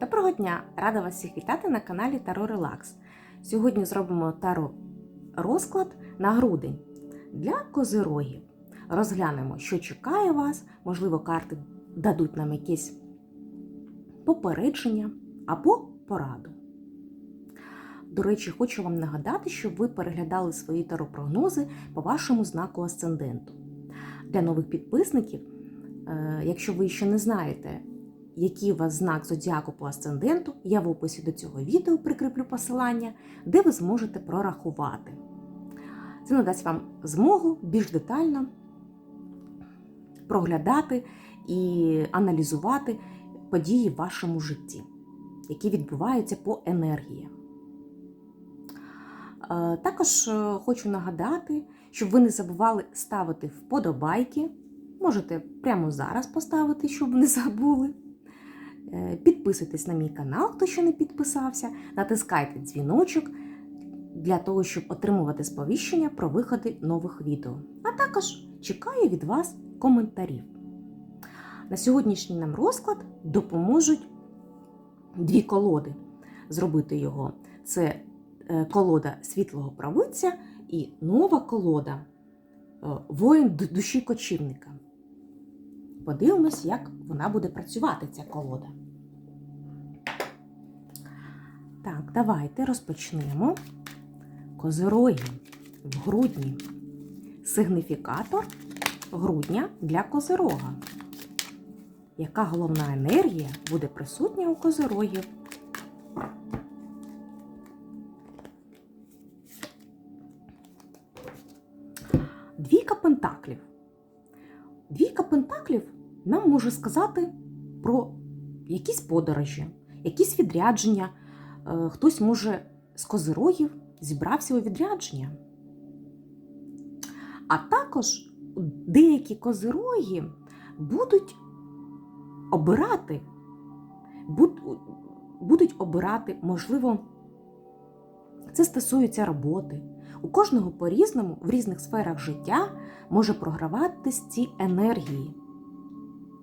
Доброго дня! Рада вас всіх вітати на каналі Таро Релакс. Сьогодні зробимо таро розклад на грудень для козирогів. Розглянемо, що чекає вас, можливо, карти дадуть нам якесь попередження або пораду. До речі, хочу вам нагадати, щоб ви переглядали свої таро-прогнози по вашому знаку асценденту. Для нових підписників, е, якщо ви ще не знаєте, який у вас знак зодіаку по асценденту, я в описі до цього відео прикріплю посилання, де ви зможете прорахувати. Це надасть вам змогу більш детально проглядати і аналізувати події в вашому житті, які відбуваються по енергії. Е, Також е, хочу нагадати, щоб ви не забували ставити вподобайки. Можете прямо зараз поставити, щоб не забули. Е, Підписуйтесь на мій канал, хто ще не підписався, натискайте дзвіночок для того, щоб отримувати сповіщення про виходи нових відео. А також чекаю від вас коментарів. На сьогоднішній нам розклад допоможуть дві колоди зробити його. Це е, колода світлого правиця і нова колода е, воїн душі кочівника. Подивимось, як вона буде працювати, ця колода. Так, давайте розпочнемо. Козироги в грудні. Сигніфікатор грудня для козирога. Яка головна енергія буде присутня у козирогів? Може сказати про якісь подорожі, якісь відрядження. Е, Хтось може з козирогів зібрався у відрядження. А також деякі козироги будуть обирати, будуть обирати, можливо, це стосується роботи. У кожного по-різному в різних сферах життя може програватись ці енергії.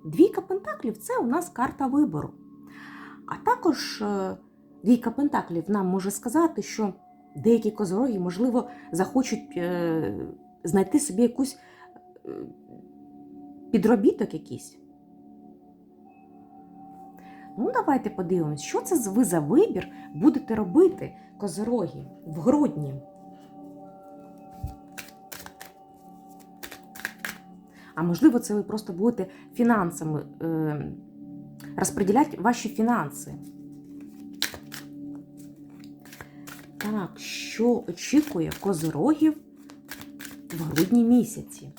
Двійка пентаклів це у нас карта вибору. А також е, двійка пентаклів нам може сказати, що деякі козороги, можливо, захочуть е, знайти собі якусь е, підробіток якийсь. Ну, давайте подивимось, що це ви за вибір будете робити, козороги, в грудні. А можливо, це ви просто будете фінансами е, розподіляти ваші фінанси. Так, що очікує козирогів в грудні місяці?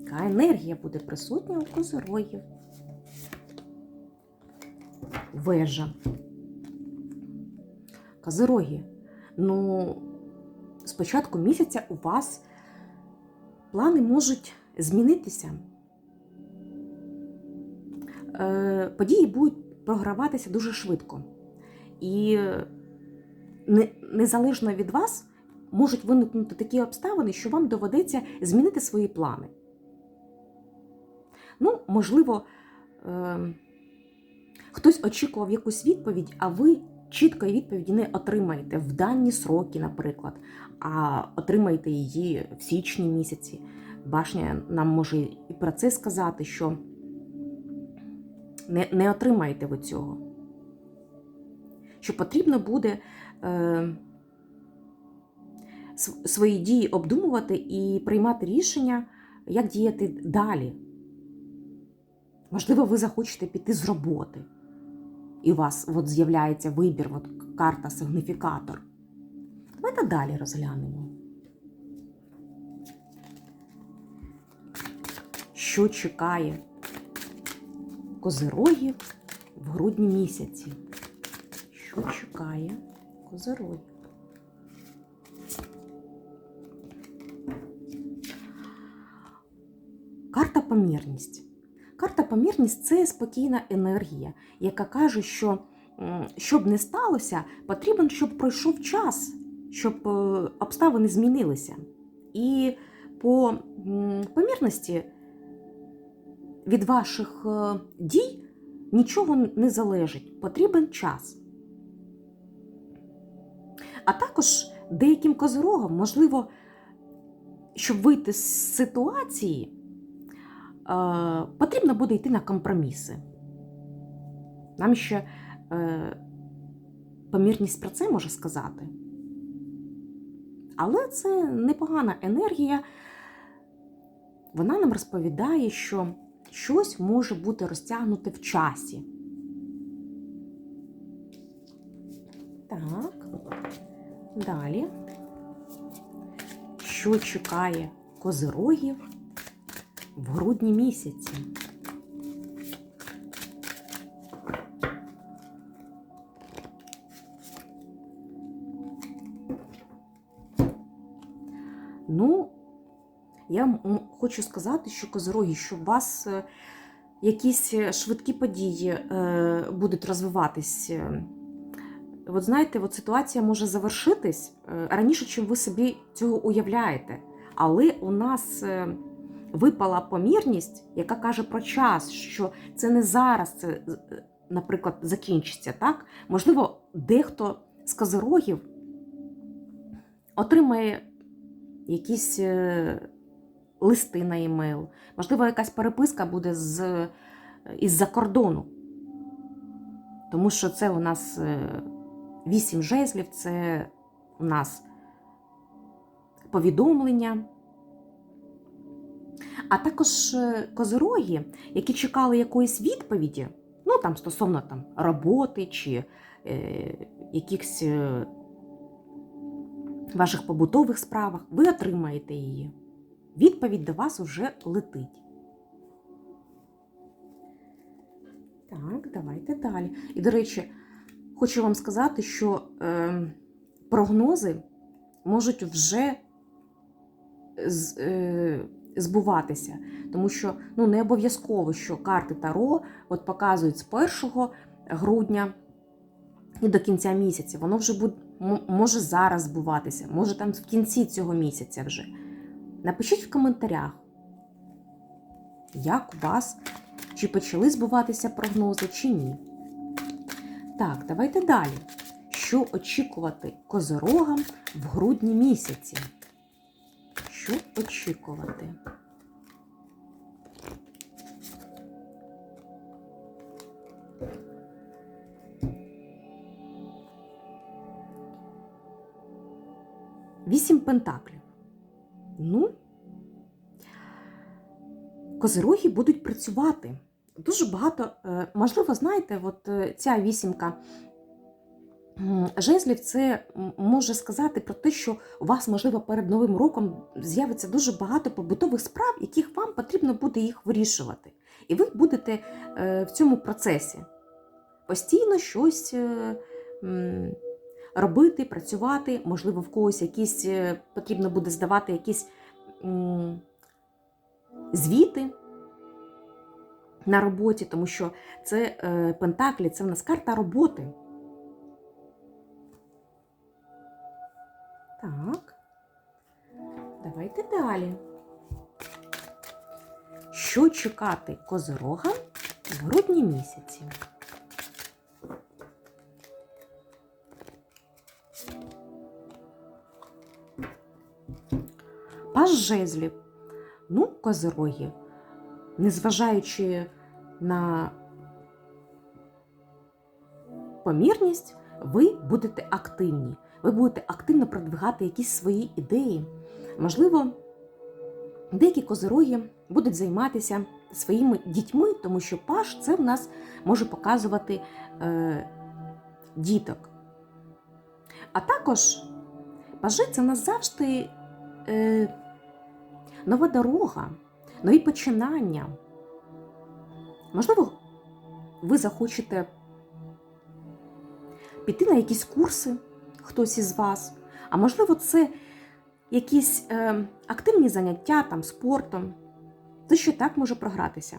Яка енергія буде присутня у козирогів? Вежа. Козироги. Ну, з початку місяця у вас плани можуть змінитися. Е, Події будуть програватися дуже швидко. І незалежно від вас можуть виникнути такі обставини, що вам доведеться змінити свої плани. Ну, можливо, е, хтось очікував якусь відповідь, а ви чіткої відповіді не отримаєте в дані сроки, наприклад, а отримаєте її в січні місяці. Башня нам може і про це сказати, що не, не отримаєте ви цього. Що потрібно буде е, свої дії обдумувати і приймати рішення, як діяти далі. Можливо, ви захочете піти з роботи, і у вас от з'являється вибір, от карта сигніфікатор. Давайте далі розглянемо. Що чекає козирогів в грудні місяці? Що чекає козирогів? Карта помірність. Карта помірність це спокійна енергія, яка каже, що щоб не сталося, потрібен, щоб пройшов час, щоб е, обставини змінилися. І по помірності від ваших е, дій нічого не залежить, потрібен час. А також деяким козирогам, можливо, щоб вийти з ситуації, потрібно буде йти на компроміси. Нам ще е, помірність про це може сказати. Але це непогана енергія. Вона нам розповідає, що щось може бути розтягнуте в часі. Так, далі. Що чекає козирогів в грудні місяці? Ну, я хочу сказати, що козироги, що у вас е, якісь е, швидкі події е, будуть розвиватись. Е, От знаєте, от ситуація може завершитись раніше, чим ви собі цього уявляєте. Але у нас випала помірність, яка каже про час, що це не зараз, це, е, наприклад, закінчиться. так? Можливо, дехто з козирогів отримає якісь е, листи на емейл, можливо, якась переписка буде з, із-за кордону. Тому що це у нас е, вісім жезлів, це у нас повідомлення. А також е, козироги, які чекали якоїсь відповіді, ну там стосовно там, роботи чи е, якихось е, ваших побутових справах, ви отримаєте її. Відповідь до вас вже летить. Так, давайте далі. І, до речі, хочу вам сказати, що е, прогнози можуть вже з, е, збуватися, тому що ну, не обов'язково, що карти Таро от показують з 1 грудня і до кінця місяця. Воно вже буде, може зараз збуватися, може там в кінці цього місяця вже. Напишіть в коментарях, як у вас, чи почали збуватися прогнози, чи ні. Так, давайте далі. Що очікувати козорогам в грудні місяці? Що очікувати? Вісім пентаклів. Ну, козироги будуть працювати. Дуже багато, е, можливо, знаєте, от е, ця вісімка жезлів це може сказати про те, що у вас, можливо, перед Новим роком з'явиться дуже багато побутових справ, яких вам потрібно буде їх вирішувати. І ви будете е, в цьому процесі постійно щось е, робити, працювати, можливо, в когось якісь е, потрібно буде здавати якісь звіти на роботі, тому що це Пентаклі, це в нас карта роботи. Давайте далі. Що чекати козирога в грудні місяці? Паж жезлів. Ну, козироги, незважаючи на помірність, ви будете активні. Ви будете активно продвигати якісь свої ідеї. Можливо, деякі козироги будуть займатися своїми дітьми, тому що паш це в нас може показувати е, діток. А також пажи це в нас завжди е, нова дорога, нові починання. Можливо, ви захочете піти на якісь курси, хтось із вас, а можливо, це якісь е, активні заняття там, спортом, те, що так може програтися.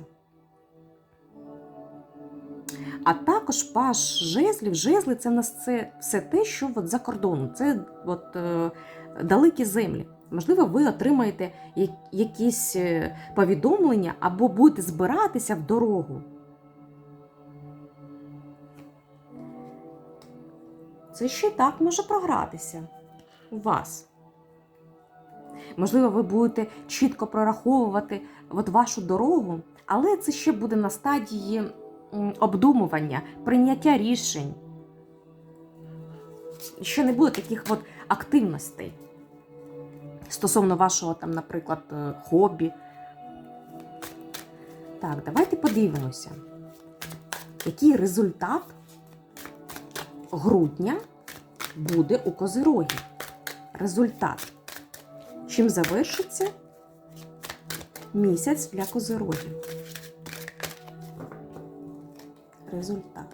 А також паш жезлів, жезли це в нас це все те, що от за кордоном. це от, е, далекі землі. Можливо, ви отримаєте якісь е, повідомлення або будете збиратися в дорогу. Це ще так може програтися у вас. Можливо, ви будете чітко прораховувати от вашу дорогу, але це ще буде на стадії обдумування, прийняття рішень. Ще не буде таких от активностей стосовно вашого, там, наприклад, е, хобі. Так, давайте подивимося, який результат грудня буде у Козирогі. Результат. Чим завершиться місяць для Козирогів? Результат.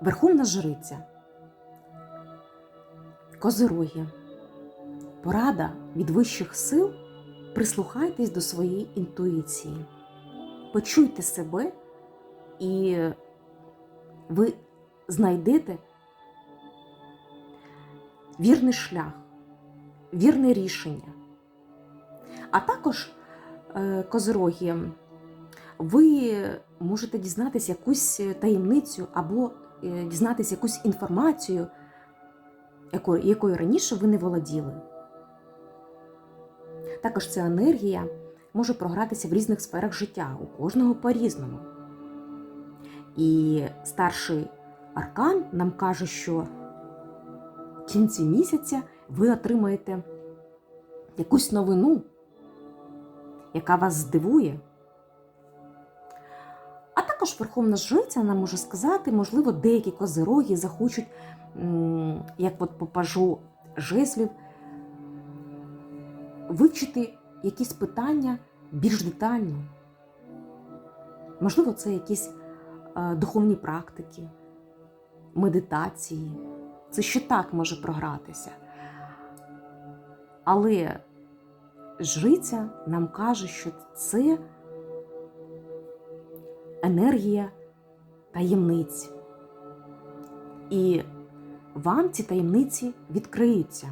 Верховна жриця. Козироги. Порада від вищих сил. Прислухайтесь до своєї інтуїції. Почуйте себе, і ви знайдете вірний шлях, вірне рішення. А також, е, козироги, ви можете дізнатися якусь таємницю або е, дізнатися якусь інформацію, якою, якою раніше ви не володіли. Також ця енергія може програтися в різних сферах життя, у кожного по-різному. І старший аркан нам каже, що в кінці місяця ви отримаєте якусь новину, яка вас здивує. А також Верховна Жриця нам може сказати, можливо, деякі козироги захочуть, як от по пажу жезлів, вивчити якісь питання більш детально. Можливо, це якісь е, духовні практики, медитації. Це ще так може програтися. Але жриця нам каже, що це енергія таємниць. І вам ці таємниці відкриються.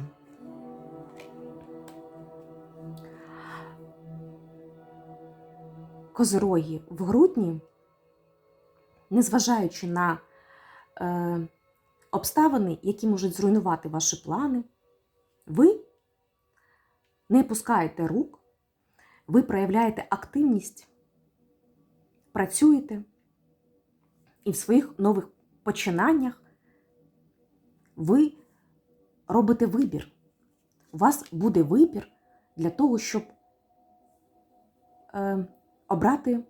Козироги в грудні, незважаючи на е, обставини, які можуть зруйнувати ваші плани, ви не пускаєте рук, ви проявляєте активність, працюєте і в своїх нових починаннях ви робите вибір. У вас буде вибір для того, щоб е, обрати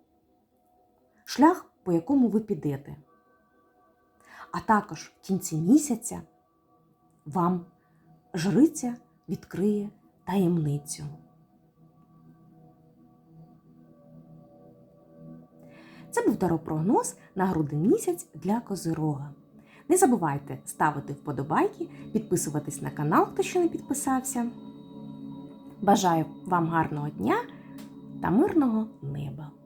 шлях, по якому ви підете. А також в кінці місяця вам жриця відкриє таємницю. Це був таропрогноз на грудень місяць для Козирога. Не забувайте ставити вподобайки, підписуватись на канал, хто ще не підписався. Бажаю вам гарного дня та мирного неба!